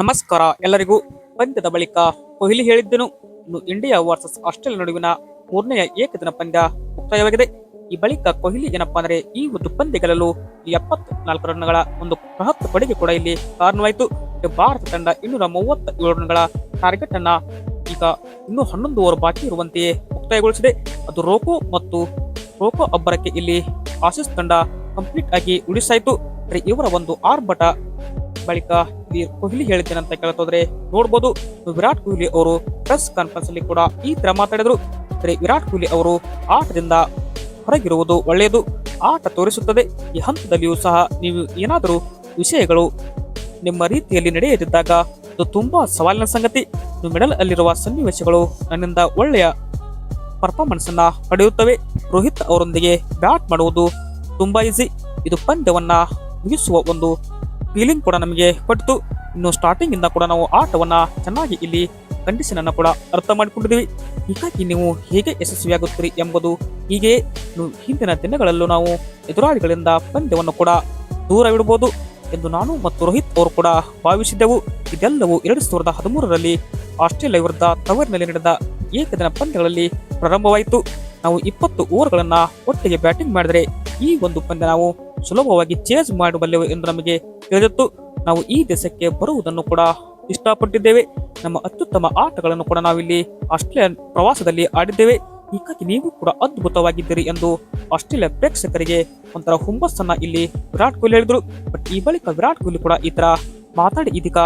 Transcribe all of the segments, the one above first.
ನಮಸ್ಕಾರ ಎಲ್ಲರಿಗೂ. ಪಂದ್ಯದ ಬಳಿಕ ಕೊಹ್ಲಿ ಹೇಳಿದ್ದನು ಇಂಡಿಯಾ ವರ್ಸಸ್ ಆಸ್ಟ್ರೇಲಿಯಾ ನಡುವಿನ ಮೂರನೆಯ ಏಕದಿನ ಪಂದ್ಯ ಮುಕ್ತಾಯವಾಗಿದೆ. ಈ ಬಳಿಕ ಕೊಹ್ಲಿ ಏನಪ್ಪ ಅಂದ್ರೆ ಈ ಒಂದು ಪಂದ್ಯಗಳಲ್ಲೂ ಎಪ್ಪತ್ನಾಲ್ಕು ರನ್ಗಳ ಒಂದು ಬೃಹತ್ ಕೊಡುಗೆ ಕೂಡ ಇಲ್ಲಿ ಕಾರಣವಾಯಿತು. ಭಾರತ ತಂಡ ಇನ್ನೂರ ಮೂವತ್ತ ಏಳು ರನ್ಗಳ ಟಾರ್ಗೆಟ್ ಅನ್ನ ಈಗ ಇನ್ನೂ ಹನ್ನೊಂದು ಓವರ್ ಬಾಕಿ ಇರುವಂತೆಯೇ ಮುಕ್ತಾಯಗೊಳಿಸಿದೆ. ಅದು ರೋಕೋ ಮತ್ತು ರೋಕೋ ಅಬ್ಬರಕ್ಕೆ ಇಲ್ಲಿ ಆಸಿಸ್ ತಂಡ ಕಂಪ್ಲೀಟ್ ಆಗಿ ಉಳಿಸಾಯಿತು. ಇವರ ಒಂದು ಆರ್ಭಟ ಬಳಿಕ ಕೊಹ್ಲಿ ಅಂತ ಕೇಳ್ತೋದ್ರೆ ನೋಡ್ಬೋದು ವಿರಾಟ್ ಕೊಹ್ಲಿ ಅವರು ಪ್ರೆಸ್ ಕಾನ್ಫರೆನ್ಸ್ ಅಲ್ಲಿ ಕೂಡ ಈ ತರ ಮಾತಾಡಿದ್ರು. ವಿರಾಟ್ ಕೊಹ್ಲಿ ಅವರು ಆಟದಿಂದ ಹೊರಗಿರುವುದು ಒಳ್ಳೆಯದು, ಆಟ ತೋರಿಸುತ್ತದೆ. ಈ ಹಂತದಲ್ಲಿಯೂ ಸಹ ನೀವು ಏನಾದರೂ ವಿಷಯಗಳು ನಿಮ್ಮ ರೀತಿಯಲ್ಲಿ ನಡೆಯದಿದ್ದಾಗ ಅದು ತುಂಬಾ ಸವಾಲಿನ ಸಂಗತಿ. ಮಿಡಲ್ ಅಲ್ಲಿರುವ ಸನ್ನಿವೇಶಗಳು ನನ್ನಿಂದ ಒಳ್ಳೆಯ ಪರ್ಫಾರ್ಮೆನ್ಸ್ ಅನ್ನ ಪಡೆಯುತ್ತವೆ. ರೋಹಿತ್ ಅವರೊಂದಿಗೆ ಬ್ಯಾಟ್ ಮಾಡುವುದು ತುಂಬಾ ಈಸಿ ಇದು ಪಂದ್ಯವನ್ನ ಮುಗಿಸುವ ಒಂದು ಫೀಲಿಂಗ್ ಕೂಡ ನಮಗೆ ಕೊಟ್ಟಿತು. ಇನ್ನು ಸ್ಟಾರ್ಟಿಂಗ್ ಇಂದ ಕೂಡ ನಾವು ಆಟವನ್ನ ಚೆನ್ನಾಗಿ ಇಲ್ಲಿ ಕಂಡೀಷನ್ ಅನ್ನ ಕೂಡ ಅರ್ಥ ಮಾಡಿಕೊಂಡಿದ್ದೀವಿ. ಹೀಗಾಗಿ ನೀವು ಹೇಗೆ ಯಶಸ್ವಿಯಾಗುತ್ತೀರಿ ಎಂಬುದು ಹೀಗೆ ಹಿಂದಿನ ದಿನಗಳಲ್ಲೂ ನಾವು ಎದುರಾಳಿಗಳಿಂದ ಪಂದ್ಯವನ್ನು ಕೂಡ ದೂರವಿಡಬಹುದು ಎಂದು ನಾನು ಮತ್ತು ರೋಹಿತ್ ಅವರು ಕೂಡ ಭಾವಿಸಿದ್ದೆವು. ಇದೆಲ್ಲವೂ ಎರಡು ಸಾವಿರದ ಹದಿಮೂರರಲ್ಲಿ ಆಸ್ಟ್ರೇಲಿಯಾ ವಿರುದ್ಧ ತವರಿನಲ್ಲಿ ನಡೆದ ಏಕದಿನ ಪಂದ್ಯಗಳಲ್ಲಿ ಪ್ರಾರಂಭವಾಯಿತು. ನಾವು ಇಪ್ಪತ್ತು ಓವರ್ಗಳನ್ನು ಒಟ್ಟಿಗೆ ಬ್ಯಾಟಿಂಗ್ ಮಾಡಿದರೆ ಈ ಒಂದು ಪಂದ್ಯ ನಾವು ಸುಲಭವಾಗಿ ಚೇಸ್ ಮಾಡಬಲ್ಲೆವು ಎಂದು ನಮಗೆ ತಿಳಿದಿತ್ತು ನಾವು ಈ ದೇಶಕ್ಕೆ ಬರುವುದನ್ನು ಕೂಡ ಇಷ್ಟಪಟ್ಟಿದ್ದೇವೆ. ನಮ್ಮ ಅತ್ಯುತ್ತಮ ಆಟಗಳನ್ನು ಕೂಡ ನಾವಿಲ್ಲಿ ಆಸ್ಟ್ರೇಲಿಯಾ ಪ್ರವಾಸದಲ್ಲಿ ಆಡಿದ್ದೇವೆ. ಹೀಗಾಗಿ ನೀವು ಕೂಡ ಅದ್ಭುತವಾಗಿದ್ದೀರಿ ಎಂದು ಆಸ್ಟ್ರೇಲಿಯಾ ಪ್ರೇಕ್ಷಕರಿಗೆ ಒಂಥರ ಹುಂಬಸ್ಸನ್ನ ಇಲ್ಲಿ ವಿರಾಟ್ ಕೊಹ್ಲಿ ಹೇಳಿದ್ರು. ಬಟ್ ಈ ಬಳಿಕ ವಿರಾಟ್ ಕೊಹ್ಲಿ ಕೂಡ ಈ ತರ ಮಾತಾಡಿ ಇದೀಗ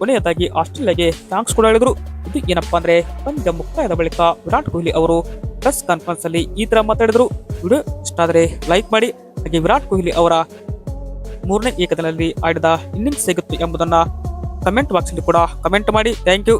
ಕೊನೆಯದಾಗಿ ಆಸ್ಟ್ರೇಲಿಯಾಗೆ ಥ್ಯಾಂಕ್ಸ್ ಕೂಡ ಹೇಳಿದ್ರು. ಇದು ಏನಪ್ಪಾ ಅಂದ್ರೆ ಪಂದ್ಯ ಮುಕ್ತಾಯದ ಬಳಿಕ ವಿರಾಟ್ ಕೊಹ್ಲಿ ಅವರು ಪ್ರೆಸ್ ಕಾನ್ಫರೆನ್ಸ್ ಅಲ್ಲಿ ಈ ತರ ಮಾತಾಡಿದ್ರು. ವಿಡಿಯೋ ಇಷ್ಟ ಆದರೆ ಲೈಕ್ ಮಾಡಿ. ಹಾಗೆ ವಿರಾಟ್ ಕೊಹ್ಲಿ ಅವರ ಮೂರನೇ ಏಕದಿನದಲ್ಲಿ ಆಡಿದ ಇನ್ನಿಂಗ್ಸ್ ಸಿಗುತ್ತೆ ಎಂಬುದನ್ನು ಕಮೆಂಟ್ ಬಾಕ್ಸ್ ಅಲ್ಲಿ ಕೂಡ ಕಮೆಂಟ್ ಮಾಡಿ. Thank you